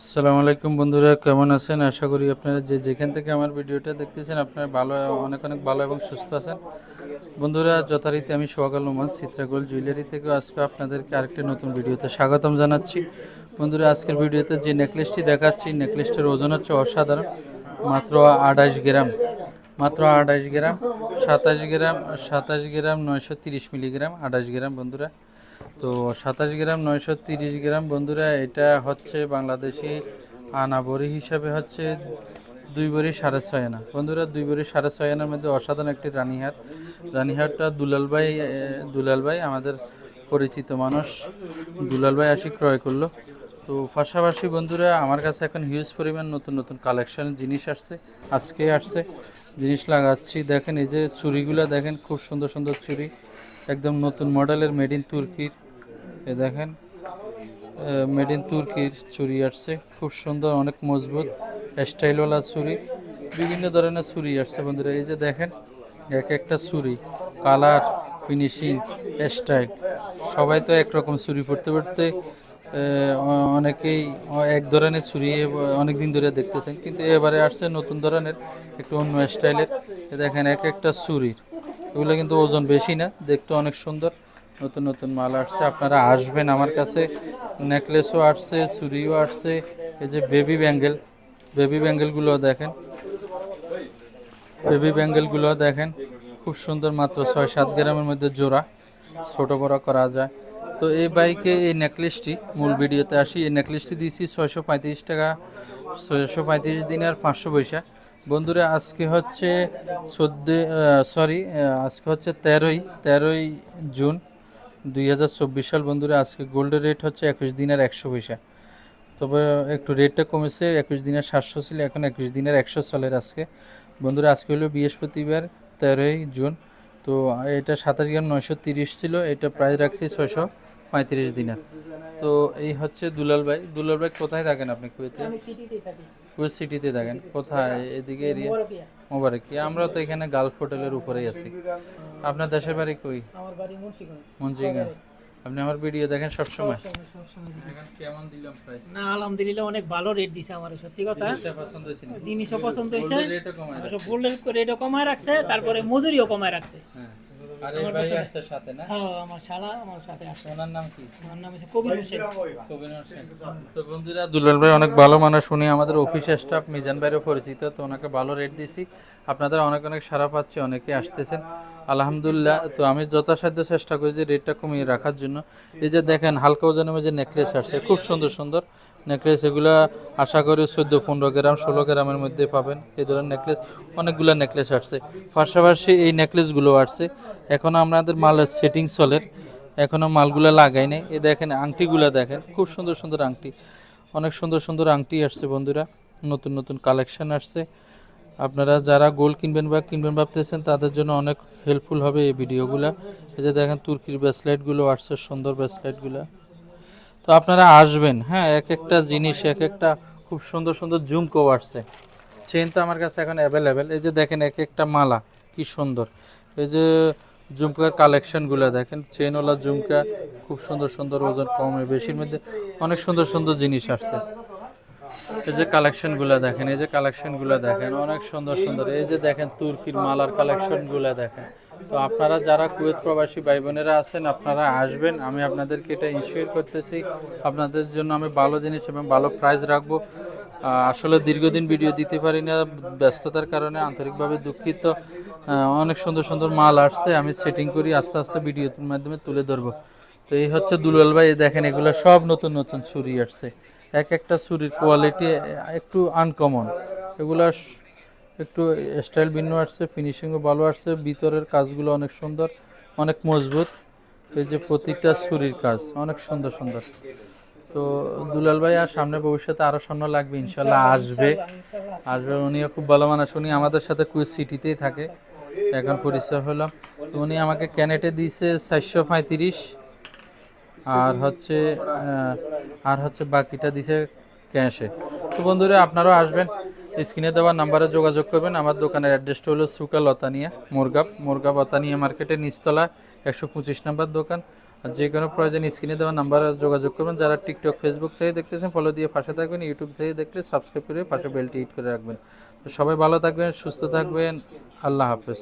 আসসালামু আলাইকুম বন্ধুরা, কেমন আছেন? আশা করি আপনারা যে যেখান থেকে আমার ভিডিওটা দেখতেছেন, আপনারা ভালো, অনেক অনেক ভালো এবং সুস্থ আছেন। বন্ধুরা, যথারীতি আমি সোহাগাল নোমান চিত্রাগোল জুয়েলারি থেকে আজকে আপনাদেরকে আরেকটি নতুন ভিডিওতে স্বাগতম জানাচ্ছি। বন্ধুরা, আজকের ভিডিওতে যে নেকলেসটি দেখাচ্ছি, নেকলেসটির ওজন হচ্ছে অসাধারণ, মাত্র আঠাশ গ্রাম, মাত্র আঠাশ গ্রাম, সাতাশ গ্রাম সাতাশ গ্রাম, নয়শো তিরিশ মিলিগ্রাম, আঠাশ গ্রাম, বন্ধুরা। তো সাতাশ গ্রাম, নয়শো তিরিশ গ্রাম। বন্ধুরা, এটা হচ্ছে বাংলাদেশি আনা বড়ি হিসাবে হচ্ছে দুই বড়ি সাড়ে ছয় আনা। বন্ধুরা, দুই বড়ি সাড়ে ছয় আনার মধ্যে অসাধারণ একটি রানীহার রানীহারটা দুলাল ভাই দুলাল ভাই, আমাদের পরিচিত মানুষ। দুলাল ভাই আসি ক্রয় করল। তো পাশাপাশি বন্ধুরা, আমার কাছে এখন হিউজ পরিমাণ নতুন নতুন কালেকশন জিনিস আসছে, আজকে আসছে। জিনিস লাগাচ্ছি। দেখেন এই যে চুড়িগুলো, দেখেন খুব সুন্দর সুন্দর চুড়ি। একদম নতুন মডেলের মেড ইন তুর্কির। এ দেখেন মেড ইন তুর্কির চুড়ি আসছে। খুব সুন্দর, অনেক মজবুত। স্টাইলওয়ালা চুড়ি, বিভিন্ন ধরনের চুড়ি আসছে বন্ধুরা। এই যে দেখেন, এক একটা চুড়ি, কালার ফিনিশিং স্টাইল সবাই তো একরকম চুড়ি পড়তে পড়তে অনেকেই এক ধরনের চুড়ি অনেক দিন ধরে দেখতেছেন। কিন্তু এবারে আসছে নতুন ধরনের, একটু অন্য স্টাইলের দেখেন, এক একটা চুড়ির। এগুলো কিন্তু ওজন বেশি না, দেখতে অনেক সুন্দর। নতুন নতুন মাল আসছে, আপনারা আসবেন আমার কাছে। নেকলেসও আসছে চুরিও আসছে, এই যে বেবি ব্যাঙ্গেল। বেবি ব্যাঙ্গেলগুলো দেখেন। বেবি ব্যাঙ্গেলগুলো দেখেন। খুব সুন্দর মাত্র ছয় সাত গ্রামের মধ্যে জোড়া, ছোট বড় করা যায়। তো এই বাইকে এই নেকলেসটি, মূল ভিডিওতে আসি, এই নেকলেসটি দিয়েছি ছয়শো পঁয়ত্রিশ টাকা, ছয়শো পঁয়ত্রিশ দিন আর পাঁচশো পয়সা। বন্ধুরা, আজকে হচ্ছে চোদ্দ সরি আজকে হচ্ছে তেরোই তেরোই জুন দুই হাজার চব্বিশ সাল বন্ধুরা, আজকে গোল্ডের রেট হচ্ছে একুশ দিনের একশো পয়সা। তবে একটু রেটটা কমেছে, একুশ দিনের সাতশো ছিল, এখন একুশ দিনের একশো চলের আজকে। বন্ধুরা, আজকে হলো বৃহস্পতিবার, তেরোই জুন। তো এটা সাতাশ গ্রাম নয়শো তিরিশ ছিল, এটা প্রাইস রাখছি ছয়শো। পঁয়ত্রিশ দিনের। তো এই হচ্ছে দুলাল ভাই। দুলাল ভাই কোথায় থাকেন আপনি কুয়েতে? আমি সিটিতেই থাকি। কুয়েত সিটিতে থাকেন। কোথায়? এদিকে এরিয়া? মোবারকিয়া মোবারক। আমরা তো এখানে গালফ হোটেলের উপরেই আছি। আপনার দেশের বাড়ি কই? আমার বাড়ি মুন্সিগঞ্জ। আপনি আমার ভিডিও দেখেন দেখি। এখন কেমন দিলাম প্রাইস না আলহামদুলিল্লাহ অনেক ভালো রেট দিছে আমার। সত্যি কথা জিনিসটা পছন্দ নাকি? জিনিসও পছন্দ হয়েছে। গোল্ডের রেটও কমায় রাখছে। গোল্ডের রেটও কমায় রাখছে তারপরে মজুরিও কমায় রাখছে। হ্যাঁ আর এই সাথে না? হ্যাঁ আমার শালা আমার সাথে আছে ওনার নাম কি? আমার নাম হচ্ছে কবির হোসেন। কবিনর সেন। তো বন্ধুরা দুলাল ভাই অনেক ভালো মানুষ উনি আমাদের অফিস স্টাফ মিজান পরিচিত তো ওনাকে ভালো রেট দিছি আপনাদের অনেক অনেক সারা পাচ্ছি অনেকে আসতেছেন। আলহামদুলিল্লাহ, তো আমি যথাসাধ্য চেষ্টা করি যে রেটটা কমিয়ে রাখার জন্য। এই যে দেখেন হালকা ওজনের মধ্যে নেকলেস আসছে, খুব সুন্দর সুন্দর নেকলেস এগুলা আশা করি চোদ্দ, পনেরো গ্রাম, ষোলো গ্রামের মধ্যে পাবেন। এই ধরনের নেকলেস অনেকগুলো নেকলেস আসছে। পাশাপাশি এই নেকলেসগুলো আসছে। এখন আমাদের মালের সেটিং চলের এখনও মালগুলো লাগাই নাই। এই দেখেন, আংটিগুলো দেখেন, খুব সুন্দর সুন্দর আংটি। অনেক সুন্দর সুন্দর আংটি আসছে বন্ধুরা। নতুন নতুন কালেকশন আসছে। আপনারা যারা গোল্ড কিনবেন বা কিনবেন ভাবতেছেন, তাদের জন্য অনেক হেল্পফুল হবে এই ভিডিওগুলো। এই যে দেখেন তুর্কির ব্রেসলেটগুলো আসছে সুন্দর ব্রেসলেটগুলো তো আপনারা আসবেন হ্যাঁ এক একটা জিনিস, এক একটা খুব সুন্দর সুন্দর ঝুমকো আসছে চেন তো আমার কাছে এখন অ্যাভেলেবেল এই যে দেখেন এক একটা মালা, কি সুন্দর। এই যে ঝুমকার কালেকশনগুলো দেখেন চেনওয়ালা ঝুমকা খুব সুন্দর সুন্দর ওজন কমে, বেশির মধ্যে অনেক সুন্দর সুন্দর জিনিস আসছে। এই যে কালেকশনগুলো দেখেন, এই যে কালেকশনগুলো দেখেন, অনেক সুন্দর সুন্দর। এই যে দেখেন তুর্কির মালার কালেকশনগুলো দেখেন। তো আপনারা যারা কুয়েত প্রবাসী ভাই বোনেরা আছেন, আপনারা আসবেন। আমি আপনাদেরকে এটা ইনশিওর করতেছি। আপনাদের জন্য আমি ভালো জিনিস এবং ভালো প্রাইস রাখব। আসলে দীর্ঘদিন ভিডিও দিতে পারি না, ব্যস্ততার কারণে, আন্তরিকভাবে দুঃখিত। অনেক সুন্দর সুন্দর মাল আসছে, আমি সেটিং করি, আস্তে আস্তে ভিডিওর মাধ্যমে তুলে ধরবো। তো এই হচ্ছে দুলাল ভাই দেখেন এগুলো সব নতুন নতুন ছুরি আসছে। এক একটা ছুরির কোয়ালিটি একটু আনকমন এগুলা একটু স্টাইল ভিন্ন আসছে ফিনিশিংও ভালো আসছে, ভিতরের কাজগুলো অনেক সুন্দর, অনেক মজবুত। এই যে প্রতিটা ছুরির কাজ অনেক সুন্দর সুন্দর। তো দুলাল ভাই, আর সামনে ভবিষ্যতে আরও স্বর্ণ লাগবে, ইনশাল্লাহ আসবে। আসবে, উনিও খুব ভালো মানুষ, উনি আমাদের সাথে কুইজ সিটিতেই থাকে। এখন পরিচয় হলাম তো উনি আমাকে ক্যানেটে দিয়েছে চারশো পঁয়ত্রিশ। আর হচ্ছে আর হচ্ছে বাকিটা দিছে ক্যাশে তো বন্ধুরা, আপনারাও আসবেন, স্ক্রিনে দেওয়া নাম্বারে যোগাযোগ করবেন। আমার দোকানের অ্যাড্রেসটা হলো সুকা লতানিয়া মোরগাপ মোরগাপ অতানিয়া মার্কেটের নিচতলা, একশো পঁচিশ নাম্বার দোকান। আর যে কোনো প্রয়োজন, স্ক্রিনে দেওয়া নাম্বারে যোগাযোগ করবেন। যারা টিকটক ফেসবুক থেকে দেখতেছেন ফলো দিয়ে পাশে থাকবেন। ইউটিউব থেকে দেখলে সাবস্ক্রাইব করে পাশে বেলটি হিট করে রাখবেন। তো সবাই ভালো থাকবেন, সুস্থ থাকবেন। আল্লাহ হাফেজ।